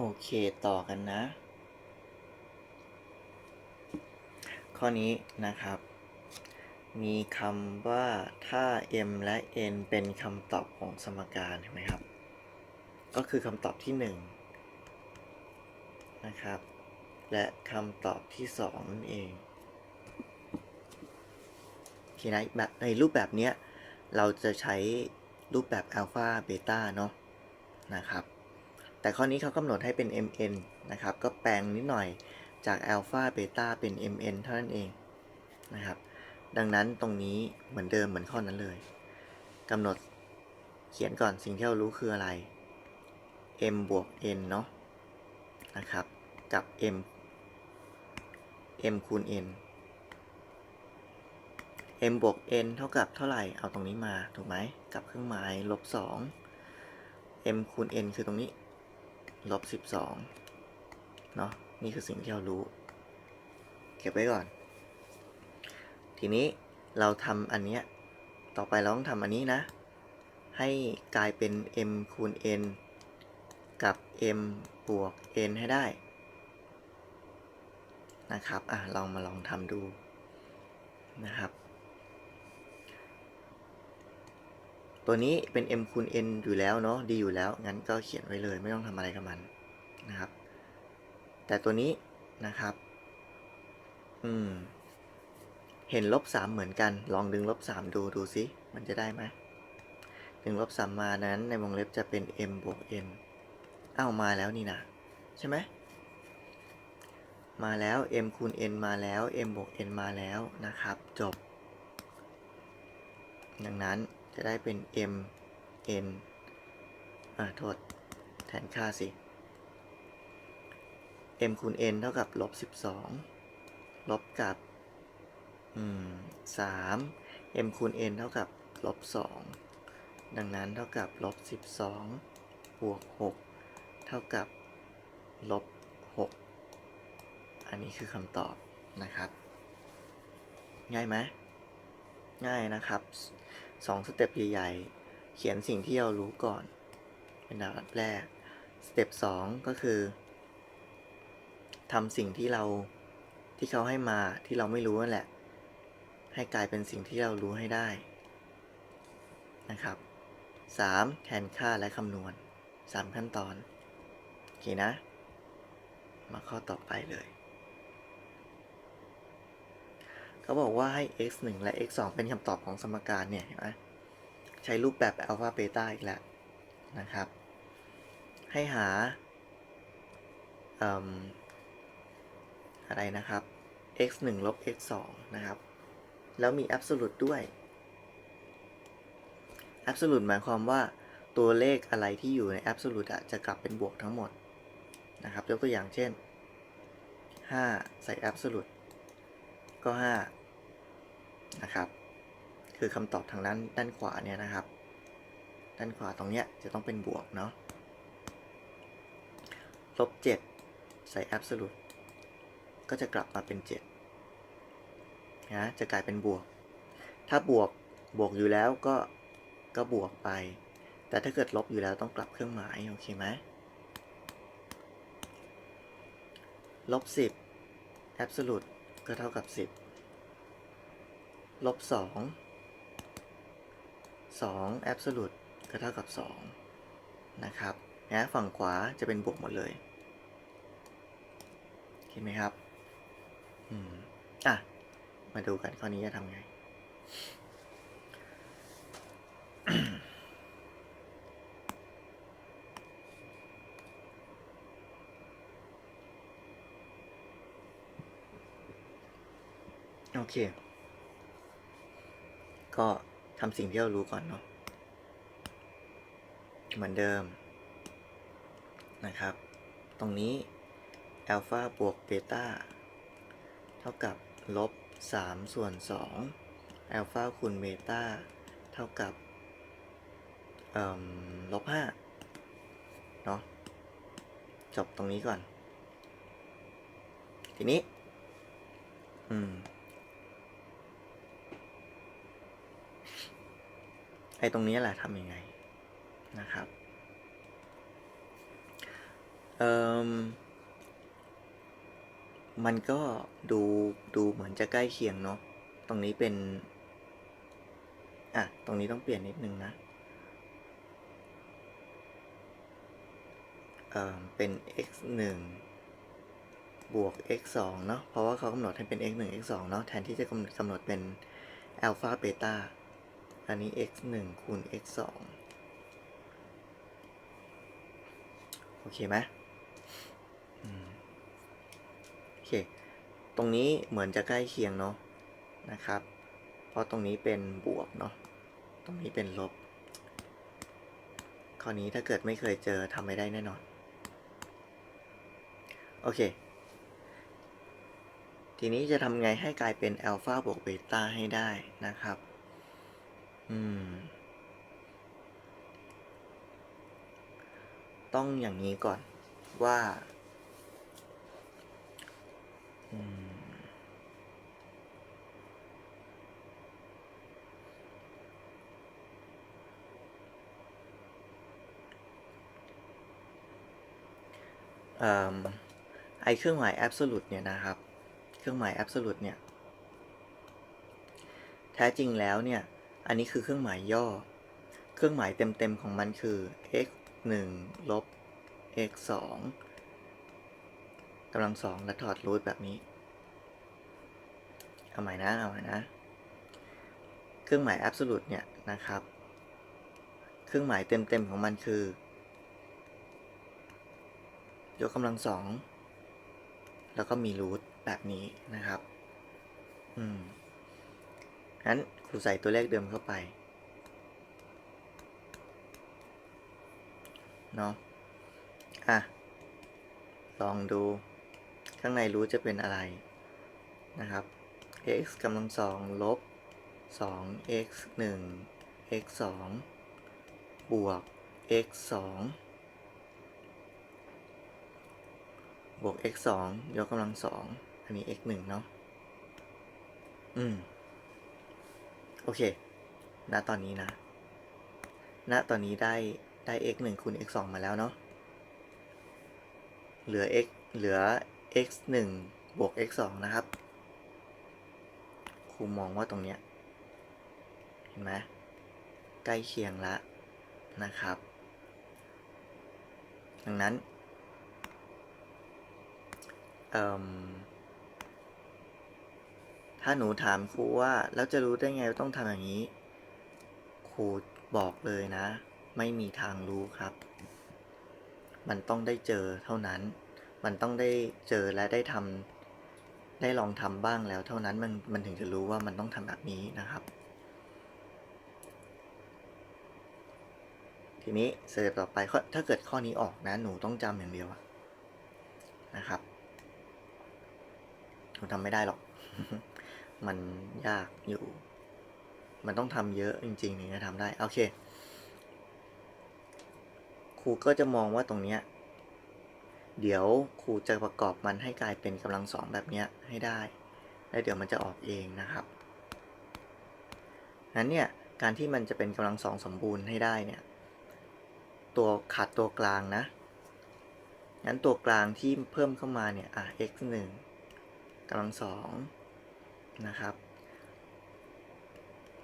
โอเคต่อกันนะ ข้อนี้นะครับ มีคำว่าถ้า m และ n เป็นคำตอบของสมการเห็นไหมครับ ก็คือคำตอบที่ 1 นะครับ และคำตอบที่ 2 นั่นเองทีนะแบบในรูปแบบเนี้ยเราจะใช้รูปแบบอัลฟาเบต้าเนาะนะครับ แต่ข้อนี้เขากำหนดให้เป็น mn นะครับ ก็แปลงนิดหน่อยจากอัลฟาเบต้าเป็น mn เท่านั้นเองนะครับ ดังนั้นตรงนี้เหมือนเดิมเหมือนข้อนั้นเลยกำหนดเขียนก่อนสิ่งที่เรารู้คืออะไร m บวก n เนาะนะครับ กับ m m คูณ n m บวก n เท่ากับเท่าไหร่ เอาตรงนี้มา ถูกไหม กับเครื่องหมายลบ 2 m คูณ n คือตรงนี้ ลบ12เนาะนี่คือสิ่งที่เรารู้ เก็บไว้ก่อน ทีนี้เราทำอันเนี้ยต่อไปเราต้องทำอันนี้นะ ให้กลายเป็น m คูณ n กับ m บวก n ให้ได้ นะครับ อะลองมาลองทำดูนะครับ ตัวนี้เป็น m คูณ n อยู่แล้วเนาะดีอยู่แล้ว งั้นก็เขียนไว้เลยไม่ต้องทำอะไรกับมันนะครับ แต่ตัวนี้นะครับ อืม เห็นลบสามเหมือนกัน ลองดึงลบสามดูดูสิมันจะได้ไหมดึงลบสามมานั้นในวงเล็บจะเป็น m บวก n อ้าวมาแล้วนี่นะใช่ไหมมาแล้ว m คูณ n มาแล้ว m บวก n มาแล้วนะครับ จบ ดังนั้น จะได้เป็น m n อ่าโทษ แทนค่าสิ m คูณ n เท่ากับลบ12 ลบกับ อืม3 m คูณ n เท่ากับลบ2ดังนั้นเท่ากับลบ12บวก6เท่ากับลบ6อันนี้คือคำตอบนะครับ ง่ายไหมง่ายนะครับ สองสเต็ปใหญ่ๆ เขียนสิ่งที่เรารู้ก่อน เป็นอันดับแรก สเต็ปสองก็คือทำสิ่งที่เราที่เขาให้มาที่เราไม่รู้นั่นแหละ ให้กลายเป็นสิ่งที่เรารู้ให้ได้นะครับ 3. แทนค่าและคำนวณ 3 ขั้นตอน โอเคนะ มาข้อต่อไปเลย เขาบอกว่าให้ x 1 และ x 2เป็นคำตอบของสมการเนี่ยเห็นไหมใช้รูปแบบอัลฟาเบต้าอีกแล้วนะครับ ให้หาอะไรนะครับ x 1ลบ x 2นะครับ แล้วมี absolute ด้วย absolute หมายความว่าตัวเลขอะไรที่อยู่ใน absolute จะกลับเป็นบวกทั้งหมดนะครับ ยกตัวอย่างเช่น 5 ใส่ absolute ก็ 5 นะครับ คือคำตอบทางด้านด้านขวาเนี่ยนะครับ ด้านขวาตรงเนี้ยจะต้องเป็นบวกเนาะลบ 7 ใส่ absolute ก็จะกลับมาเป็น 7 นะ จะกลายเป็นบวก ถ้าบวกบวกอยู่แล้วก็ก็บวกไป แต่ถ้าเกิดลบอยู่แล้วต้องกลับเครื่องหมาย โอเคไหมลบ 10 absolute ก็เท่ากับ 10 ลบ2 2 absolute ก็เท่ากับ2นะครับนะฝั่งขวาจะเป็นบวกหมดเลยเห็นไหมครับ อืม อะ มาดูกันข้อนี้จะทำไง โอเค ก็ทำสิ่งที่เรารู้ก่อนเนาะเหมือนเดิมนะครับ ตรงนี้อัลฟาบวกเบต้าเท่ากับลบ 3 ส่วน2อัลฟาคูณเบต้าเท่ากับลบ5เนาะจบตรงนี้ก่อน ทีนี้ อืม ไอ้ตรงนี้แหละทำยังไงนะครับเอ่มมันก็ดูดูเหมือนจะใกล้เคียงเนาะ ตรงนี้เป็น อะ ตรงนี้ต้องเปลี่ยนนิดนึงนะ เอ่อ เป็น x 1บวก x 2เนาะ เพราะว่าเขากำหนดให้เป็น x 1 x 2เนาะ แทนที่จะกำหนดกำหนดเป็นอัลฟาเบต้า อันนี้ x 1คูณ x 2โอเคไหมโอเค ตรงนี้เหมือนจะใกล้เคียงเนาะนะครับ เพราะตรงนี้เป็นบวกเนาะ ตรงนี้เป็นลบข้อนี้ถ้าเกิดไม่เคยเจอทำไม่ได้แน่นอน โอเค ทีนี้จะทำไงให้กลายเป็นอัลฟาบวกเบต้าให้ได้นะครับ ต้องอย่างนี้ก่อนว่าอืมเอ่อไอเครื่องหมาย absolute เนี่ยนะครับ เครื่องหมาย absolute เนี่ย แท้จริงแล้วเนี่ย อันนี้คือเครื่องหมายย่อ เครื่องหมายเต็มๆของมันคือ x 1ลบ x 2กำลังสองและถอดรูทแบบนี้ เอาใหม่นะ เอาใหม่นะ เครื่องหมาย absolute เนี่ยนะครับ เครื่องหมายเต็มๆของมันคือ ยกกำลังสอง แล้วก็มีรูทแบบนี้นะครับ อืม งั้นครูใส่ตัวเลขเดิมเข้าไปเนาะอะ ลองดู ข้างในรูทจะเป็นอะไรนะครับ x กำลังสองลบสอง x หนึ่ง x สองบวก x สองบวก x สองยกกำลังสองอันนี้ x หนึ่งเนาะ อืม โอเค ณ ตอนนี้นะ ณ ตอนนี้ได้ ได้ x หนึ่งคูณ x สองมาแล้วเนาะ เหลือ x เหลือ x หนึ่งบวก x สองนะครับ ครูมองว่าตรงเนี้ย เห็นไหมใกล้เคียงละนะครับ ดังนั้น เอ่ม ถ้าหนูถามครูว่า แล้วจะรู้ได้ไงว่าต้องทำอย่างนี้ ครูบอกเลยนะ ไม่มีทางรู้ครับ มันต้องได้เจอเท่านั้น มันต้องได้เจอและได้ทำได้ลองทำบ้างแล้ว เท่านั้นมันมันถึงจะรู้ว่ามันต้องทำแบบนี้นะครับ ทีนี้สเต็ปต่อไปถ้าเกิดข้อนี้ออกนะ หนูต้องจำอย่างเดียวนะครับหนูทำไม่ได้หรอก มันยากอยู่ มันต้องทำเยอะจริงๆถึงจะทำได้ โอเค ครูก็จะมองว่าตรงเนี้ย เดี๋ยวครูจะประกอบมันให้กลายเป็นกำลังสองแบบเนี้ยให้ได้ แล้วเดี๋ยวมันจะออกเองนะครับนั้นเนี่ย การที่มันจะเป็นกำลังสองสมบูรณ์ให้ได้เนี่ย ตัวขาดตัวกลางนะ งั้นตัวกลางที่เพิ่มเข้ามาเนี่ย อะ x 1กำลังสอง นะครับ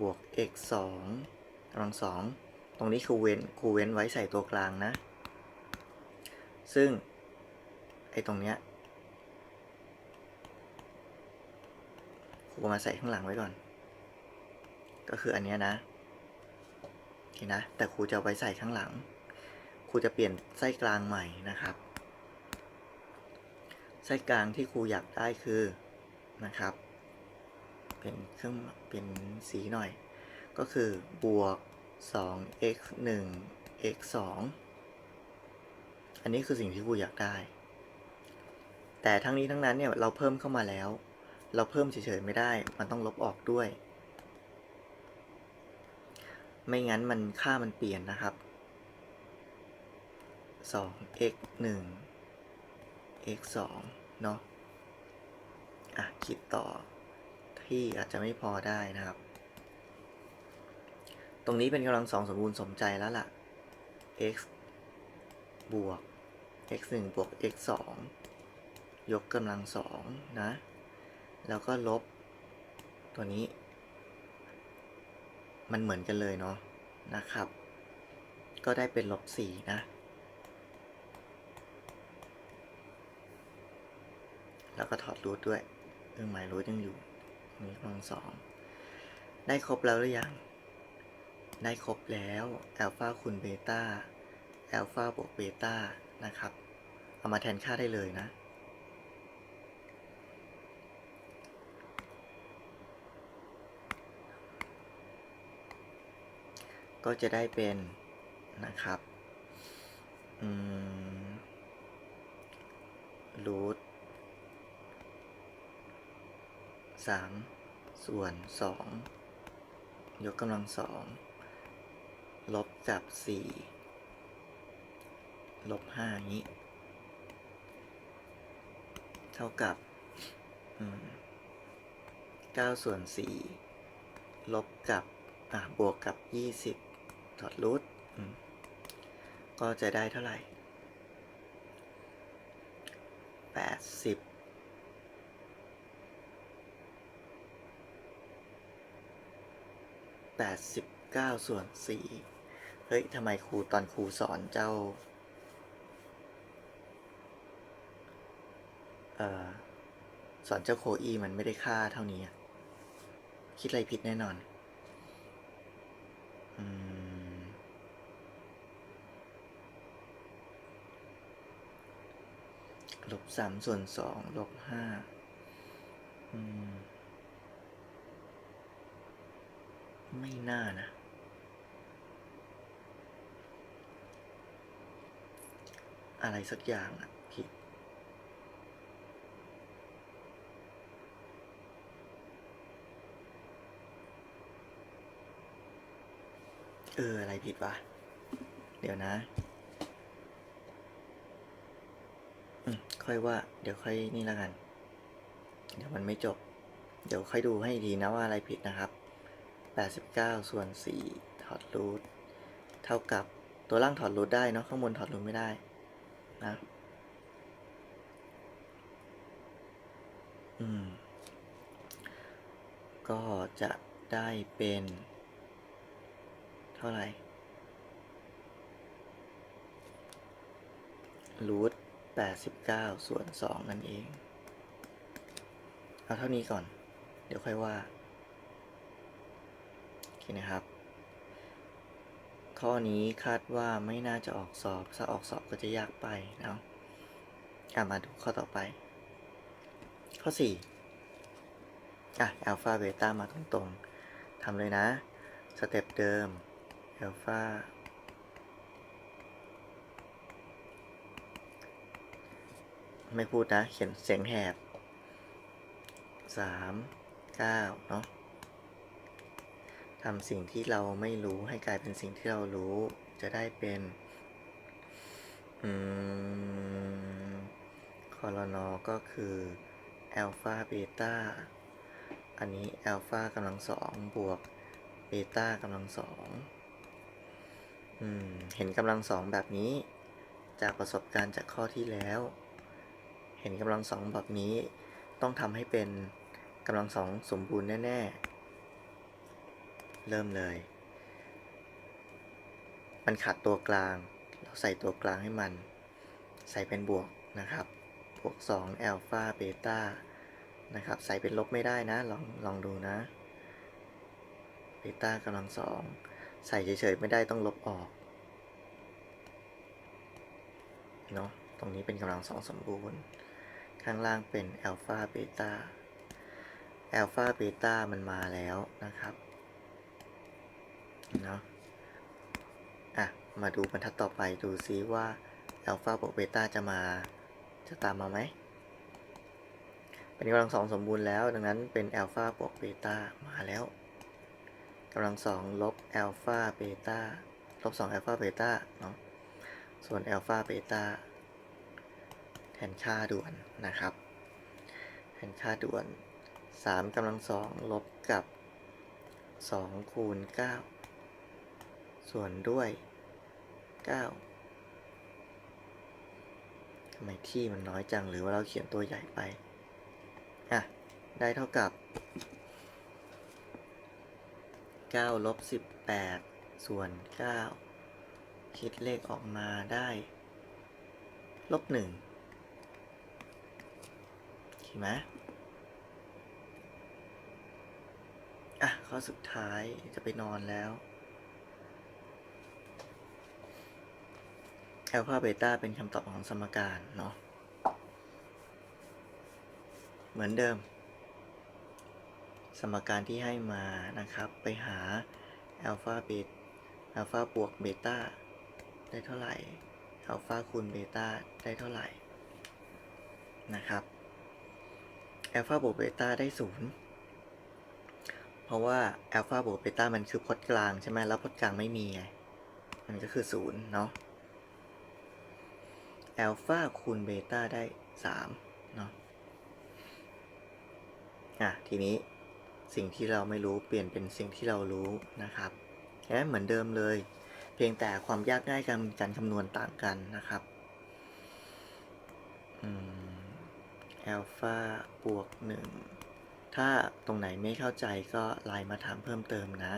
บวก x 2กำลังสองตรงนี้ครูเว้นครูเว้นไว้ใส่ตัวกลางนะ ซึ่ง ไอ้ตรงเนี้ยครูมาใส่ข้างหลังไว้ก่อน ก็คืออันเนี้ยนะโอเคนะ แต่ครูจะไว้ใส่ข้างหลัง ครูจะเปลี่ยนไส้กลางใหม่นะครับ ไส้กลางที่ครูอยากได้คือนะครับ เป็นเครื่องเป็นสีหน่อย ก็คือบวก 2 x 1 x 2อันนี้คือสิ่งที่ครูอยากได้ แต่ทั้งนี้ทั้งนั้นเนี่ยเราเพิ่มเข้ามาแล้ว เราเพิ่มเฉยๆไม่ได้ มันต้องลบออกด้วย ไม่งั้นมันค่ามันเปลี่ยนนะครับ 2 x 1 x 2เนาะอะ คิดต่อ ที่อาจจะไม่พอได้นะครับ ตรงนี้เป็นกำลังสองสมบูรณ์สมใจแล้วล่ะ x บวก x 1บวก x 2ยกกำลังสองนะ แล้วก็ลบตัวนี้ มันเหมือนกันเลยเนาะนะครับ ก็ได้เป็นลบสี่นะ แล้วก็ถอดรูทด้วยเครื่องหมายรูทยังอยู่ มีกำลังสอง ได้ครบแล้วหรือยัง ได้ครบแล้วอัลฟาคูณเบต้าอัลฟาบวกเบต้านะครับ เอามาแทนค่าได้เลยนะ ก็จะได้เป็นนะครับ อืมรูท สามส่วนสองยกกำลังสองลบกับสี่ลบห้านี้ เท่ากับเก้าส่วนสี่ลบกับ อะบวกกับยี่สิบถอดรูทก็จะได้เท่าไหร่แปดสิบ แปดสิบเก้าส่วนสี่เฮ้ยทำไมครูตอนครูสอนเจ้า เอ่อ สอนเจ้าโคอีมันไม่ได้ค่าเท่านี้ คิดอะไรผิดแน่นอน อืม ลบสามส่วนสองลบห้าอืม ไม่น่านะ อะไรสักอย่างอะผิด เออ อะไรผิดวะ เดี๋ยวนะอืมค่อยว่า เดี๋ยวค่อยนี่ล้วกัน เดี๋ยวมันไม่จบ เดี๋ยวค่อยดูให้อีกทีนะว่าอะไรผิดนะครับ 89 ส่วน 4 ถอดรูทเท่ากับตัวล่างถอดรูทได้เนาะข้างบนถอดรูทไม่ได้นะอืม ก็จะได้เป็น เท่าไหร่รูท89 ส่วน 2 นั่นเอง เอาเท่านี้ก่อน เดี๋ยวค่อยว่า นะครับ ข้อนี้คาดว่าไม่น่าจะออกสอบถ้าออกสอบก็จะยากไปเนาะอะมาดูข้อต่อไป ข้อ 4 อะอัลฟาเบต้ามาตรงๆทำเลยนะ สเต็ปเดิมอัลฟาไม่พูดนะ เขียนเสียงแหบสามเก้าเนาะ ทำสิ่งที่เราไม่รู้ให้กลายเป็นสิ่งที่เรารู้ จะได้เป็นอืมคอรนอก็คือแอลฟาเบต้าอันนี้แอลฟากำลังสองบวกเบต้ากำลังสองอืมเห็นกำลังสองแบบนี้ จากประสบการณ์จากข้อที่แล้ว เห็นกำลังสองแบบนี้ ต้องทำให้เป็นกำลังสองสมบูรณ์แน่ ๆ เริ่มเลย มันขาดตัวกลาง เราใส่ตัวกลางให้มัน ใส่เป็นบวกนะครับ บวก2อัลฟาเบต้านะครับ ใส่เป็นลบไม่ได้นะ ลองลองดูนะเบต้ากำลังสองใส่เฉยๆไม่ได้ต้องลบออก เนาะ ตรงนี้เป็นกำลังสองสมบูรณ์ ข้างล่างเป็นอัลฟาเบต้าอัลฟาเบต้ามันมาแล้วนะครับ เนาะอะ มาดูบรรทัดต่อไปดูซิว่าอัลฟาบวกเบต้าจะมาจะตามมาไหมเป็นกำลังสองสมบูรณ์แล้ว ดังนั้นเป็นอัลฟาบวกเบต้ามาแล้วกำลังสองลบอัลฟาเบต้าลบสองอัลฟาเบต้าเนาะส่วนอัลฟาเบต้าแทนค่าด่วนนะครับ แทนค่าด่วนสามกำลังสองลบกับสองคูณเก้า ส่วนด้วยเก้าทำไมที่มันน้อยจังหรือว่าเราเขียนตัวใหญ่ไป อะ ได้เท่ากับ 9 ลบ 18 ส่วน 9 คิดเลขออกมาได้ ลบ1เห็นไหมอะ ข้อสุดท้ายจะไปนอนแล้ว แอลฟาเบต้าเป็นคำตอบของสมการเนาะเหมือนเดิม สมการที่ให้มานะครับ ไปหาอัลฟาเบตอัลฟาบวกเบต้าได้เท่าไหร่อัลฟาคูณเบต้าได้เท่าไหร่นะครับอัลฟาบวกเบต้าได้ศูนย์เพราะว่าอัลฟาบวกเบต้ามันคือพจน์กลางใช่ไหมแล้วพจน์กลางไม่มีไงมันก็คือศูนย์เนาะ อัลฟาคูณเบต้าได้สามเนาะอะทีนี้สิ่งที่เราไม่รู้เปลี่ยนเป็นสิ่งที่เรารู้นะครับแค่เหมือนเดิมเลย เพียงแต่ความยากง่ายการคำนวณต่างกันนะครับอัลฟาบวกหนึ่งถ้าตรงไหนไม่เข้าใจก็ไลน์มาถามเพิ่มเติมนะ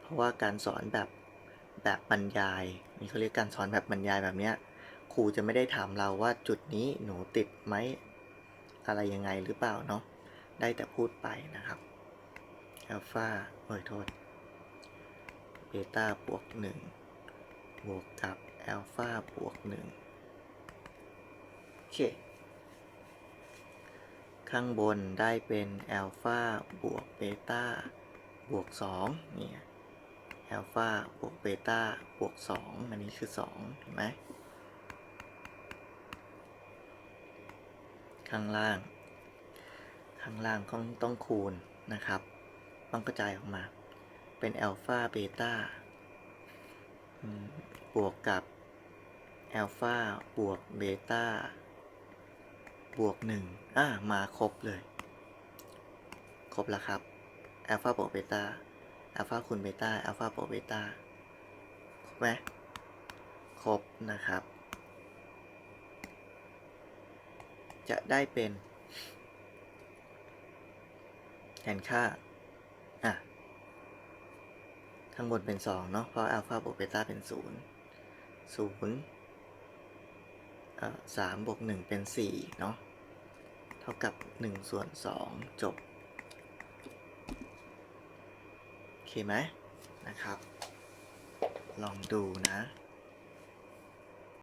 เพราะว่าการสอนแบบแบบบรรยายนี่เขาเรียกการสอนแบบบรรยายแบบเนี้ย ครูจะไม่ได้ถามเราว่าจุดนี้หนูติดไหมอะไรยังไงหรือเปล่าเนาะได้แต่พูดไปนะครับอัลฟาเอ้ยโทษเบต้าบวกหนึ่งบวกกับอัลฟาบวกหนึ่งโอเค ข้างบนได้เป็นอัลฟาบวกเบต้าบวกสองเนี่ยอัลฟาบวกเบต้าบวกสองอันนี้คือสองเห็นไหม ข้างล่าง ข้างล่างต้องต้องคูณนะครับต้องกระจายออกมา เป็นอัลฟาเบต้าบวกกับอัลฟาบวกเบต้าบวกหนึ่งอ่ามาครบเลย ครบแล้วครับอัลฟาบวกเบต้าอัลฟาคูณเบต้าอัลฟาบวกเบต้าครบไหมครบนะครับ จะได้เป็นแทนค่า อะ ข้างบนเป็น 2 เนาะเพราะอัลฟาบวกเบต้าเป็น 0 0เอ่อ3บวก 1 เป็น 4 เนาะ เท่ากับ 1 ส่วน 2 จบ โอเคไหมนะครับ ลองดูนะ